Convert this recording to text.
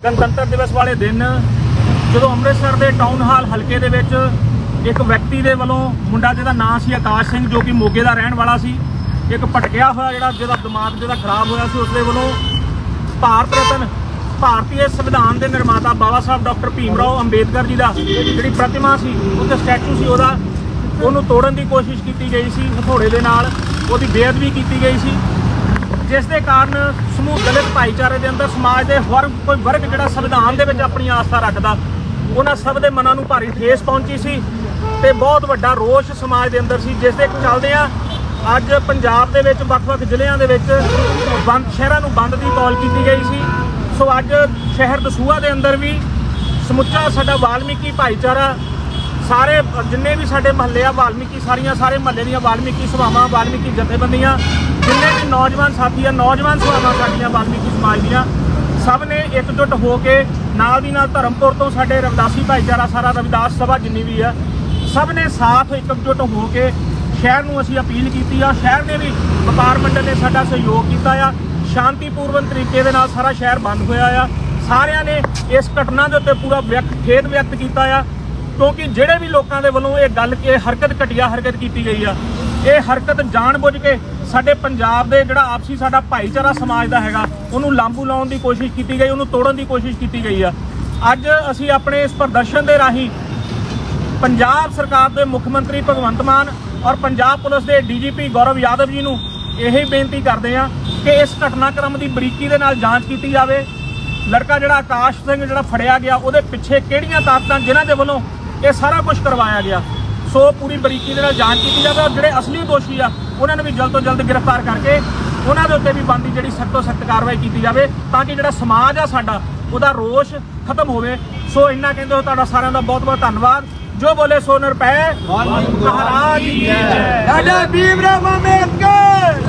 ਗਣਤੰਤਰ ਦਿਵਸ ਵਾਲੇ ਦਿਨ ਜਦੋਂ ਅੰਮ੍ਰਿਤਸਰ ਦੇ ਟਾਊਨ ਹਾਲ ਹਲਕੇ ਦੇ ਵਿੱਚ ਇੱਕ ਵਿਅਕਤੀ ਦੇ ਵੱਲੋਂ ਮੁੰਡਾ ਜਿਹਦਾ ਨਾਂ ਸੀ ਆਕਾਸ਼ ਸਿੰਘ, ਜੋ ਕਿ ਮੋਗੇ ਦਾ ਰਹਿਣ ਵਾਲਾ ਸੀ, ਇੱਕ ਭਟਕਿਆ ਹੋਇਆ ਜਿਹੜਾ ਜਿਹਦਾ ਦਿਮਾਗ ਜਿਹਦਾ ਖਰਾਬ ਹੋਇਆ ਸੀ ਉਸ ਦੇ ਵੱਲੋਂ ਭਾਰਤ ਰਤਨ ਭਾਰਤੀ ਸੰਵਿਧਾਨ ਦੇ ਨਿਰਮਾਤਾ ਬਾਬਾ ਸਾਹਿਬ ਡਾਕਟਰ ਭੀਮ ਰਾਓ ਅੰਬੇਦਕਰ ਜੀ ਦਾ ਜਿਹੜੀ ਪ੍ਰਤਿਮਾ ਸੀ ਉਹਦਾ ਸਟੈਚੂ ਸੀ ਉਹਦਾ, ਉਹਨੂੰ ਤੋੜਨ ਦੀ ਕੋਸ਼ਿਸ਼ ਕੀਤੀ ਗਈ ਸੀ, ਹਥੌੜੇ ਦੇ ਨਾਲ, ਉਹਦੀ ਬੇਅਦਬੀ ਕੀਤੀ ਗਈ ਸੀ। ਜਿਸ ਦੇ ਕਾਰਨ ਸਮੂਹ ਦਲਿਤ ਭਾਈਚਾਰੇ ਦੇ ਅੰਦਰ, ਸਮਾਜ ਦੇ ਹਰ ਕੋਈ ਵਰਗ ਜਿਹੜਾ ਸੰਵਿਧਾਨ ਦੇ ਵਿੱਚ ਆਪਣੀ ਆਸਥਾ ਰੱਖਦਾ, ਉਹਨਾਂ ਸਭ ਦੇ ਮਨਾਂ ਨੂੰ ਭਾਰੀ ਠੇਸ ਪਹੁੰਚੀ ਸੀ ਤੇ ਬਹੁਤ ਵੱਡਾ ਰੋਸ਼ ਸਮਾਜ ਦੇ ਅੰਦਰ ਸੀ, ਜਿਸ ਦੇ ਚੱਲਦੇ ਆ ਅੱਜ ਪੰਜਾਬ ਦੇ ਵਿੱਚ ਵੱਖ-ਵੱਖ ਜ਼ਿਲ੍ਹਿਆਂ ਦੇ ਵਿੱਚ ਬੰਦ, ਸ਼ਹਿਰਾਂ ਨੂੰ ਬੰਦ ਦੀ ਕਾਲ ਕੀਤੀ ਗਈ ਸੀ। ਸੋ ਅੱਜ ਸ਼ਹਿਰ ਦਸੂਹਾ ਦੇ ਅੰਦਰ ਵੀ ਸਮੁੱਚਾ ਸਾਡਾ ਵਾਲਮੀਕੀ ਭਾਈਚਾਰਾ, ਸਾਰੇ ਜਿੰਨੇ ਵੀ ਸਾਡੇ ਮਹੱਲੇ ਆ, ਵਾਲਮੀਕੀ ਸਾਰੀਆਂ, ਸਾਰੇ ਮਹੱਲੇ ਦੀਆਂ ਵਾਲਮੀਕੀ ਸਭਾਵਾਂ, ਵਾਲਮੀਕੀ ਜਥੇਬੰਦੀਆਂ ਜਿੰਨੇ ਵੀ ਨੌਜਵਾਨ ਸਾਥੀ ਆ, ਨੌਜਵਾਨ ਸਭਾਵਾਂ ਸਾਡੀਆਂ ਵਾਲਮੀਕੀ ਸਮਾਜ ਦੀਆਂ, ਸਭ ਨੇ ਇਕਜੁੱਟ ਹੋ ਕੇ ਨਾਲ ਦੀ ਨਾਲ ਧਰਮਪੁਰ ਤੋਂ ਸਾਡੇ ਰਵਿਦਾਸੀ ਭਾਈਚਾਰਾ, ਸਾਰਾ ਰਵਿਦਾਸ ਸਭਾ ਜਿੰਨੀ ਵੀ ਆ, ਸਭ ਨੇ ਸਾਥ ਇਕਜੁੱਟ ਹੋ ਕੇ ਸ਼ਹਿਰ ਨੂੰ ਅਸੀਂ ਅਪੀਲ ਕੀਤੀ ਆ, ਸ਼ਹਿਰ ਨੇ ਵੀ ਵਪਾਰ ਮੰਡਲ ਨੇ ਸਾਡਾ ਸਹਿਯੋਗ ਕੀਤਾ ਆ ਸ਼ਾਂਤੀਪੂਰਵਕ ਤਰੀਕੇ ਦੇ ਨਾਲ ਸਾਰਾ ਸ਼ਹਿਰ ਬੰਦ ਹੋਇਆ ਆ, ਸਾਰਿਆਂ ਨੇ ਇਸ ਘਟਨਾ ਦੇ ਉੱਤੇ ਪੂਰਾ ਵਿਅਕਤ, ਖੇਦ ਵਿਅਕਤ ਕੀਤਾ ਆ, ਕਿਉਂਕਿ ਜਿਹੜੇ ਵੀ ਲੋਕਾਂ ਦੇ ਵੱਲੋਂ ਇਹ ਗੱਲ, ਇਹ ਹਰਕਤ, ਘਟੀਆ ਹਰਕਤ ਕੀਤੀ ਗਈ ਆ ਇਹ ਹਰਕਤ ਜਾਣਬੁੱਝ ਕੇ ਸਾਡੇ ਪੰਜਾਬ ਦੇ ਜਿਹੜਾ ਆਪਸੀ ਸਾਡਾ ਭਾਈਚਾਰਾ ਸਮਾਜ ਦਾ ਹੈਗਾ, ਉਹਨੂੰ ਲਾਂਬੂ ਲਾਉਣ ਦੀ ਕੋਸ਼ਿਸ਼ ਕੀਤੀ ਗਈ, ਉਹਨੂੰ ਤੋੜਨ ਦੀ ਕੋਸ਼ਿਸ਼ ਕੀਤੀ ਗਈ ਆ। ਅੱਜ ਅਸੀਂ ਆਪਣੇ ਇਸ ਪ੍ਰਦਰਸ਼ਨ ਦੇ ਰਾਹੀਂ ਪੰਜਾਬ ਸਰਕਾਰ ਦੇ ਮੁੱਖ ਮੰਤਰੀ ਭਗਵੰਤ ਮਾਨ ਔਰ ਪੰਜਾਬ ਪੁਲਿਸ ਦੇ ਡੀਜੀਪੀ ਗੌਰਵ ਯਾਦਵ ਜੀ ਨੂੰ ਇਹੀ ਬੇਨਤੀ ਕਰਦੇ ਆ ਕਿ ਇਸ ਘਟਨਾਕ੍ਰਮ ਦੀ ਬਰੀਕੀ ਦੇ ਨਾਲ ਜਾਂਚ ਕੀਤੀ ਜਾਵੇ। ਲੜਕਾ ਜਿਹੜਾ ਆਕਾਸ਼ ਸਿੰਘ ਜਿਹੜਾ ਫੜਿਆ ਗਿਆ, ਉਹਦੇ ਪਿੱਛੇ ਕਿਹੜੀਆਂ ਤਾਕਤਾਂ ਜਿਨ੍ਹਾਂ ਦੇ ਵੱਲੋਂ ਇਹ ਸਾਰਾ ਕੁਝ ਕਰਵਾਇਆ ਗਿਆ? ਸੋ ਪੂਰੀ ਬਰੀਕੀ ਦੇ ਨਾਲ ਜਾਂਚ ਕੀਤੀ ਜਾਵੇ ਔਰ ਜਿਹੜੇ ਅਸਲੀ ਦੋਸ਼ੀ ਆ ਉਹਨਾਂ ਨੂੰ ਵੀ ਜਲਦ ਤੋਂ ਜਲਦ ਗ੍ਰਿਫਤਾਰ ਕਰਕੇ ਉਹਨਾਂ ਦੇ ਉੱਤੇ ਵੀ ਬੰਦੀ ਜਿਹੜੀ ਸਖਤ ਤੋਂ ਸਖਤ ਕਾਰਵਾਈ ਕੀਤੀ ਜਾਵੇ ਤਾਂ ਕਿ ਜਿਹੜਾ ਸਮਾਜ ਆ ਸਾਡਾ ਉਹਦਾ ਰੋਸ਼ ਖਤਮ ਹੋਵੇ। ਸੋ ਇੰਨਾ ਕਹਿੰਦੇ ਹੋ ਤੁਹਾਡਾ ਸਾਰਿਆਂ ਦਾ ਬਹੁਤ ਬਹੁਤ ਧੰਨਵਾਦ। ਜੋ ਬੋਲੇ ਸੋ ਨਿਰਪੈ ਮਹਾਰਾਜ ਕੀ ਜੈ। ਸਾਡਾ ਭੀਮ ਰਾਓ ਅੰਬੇਦਕਰ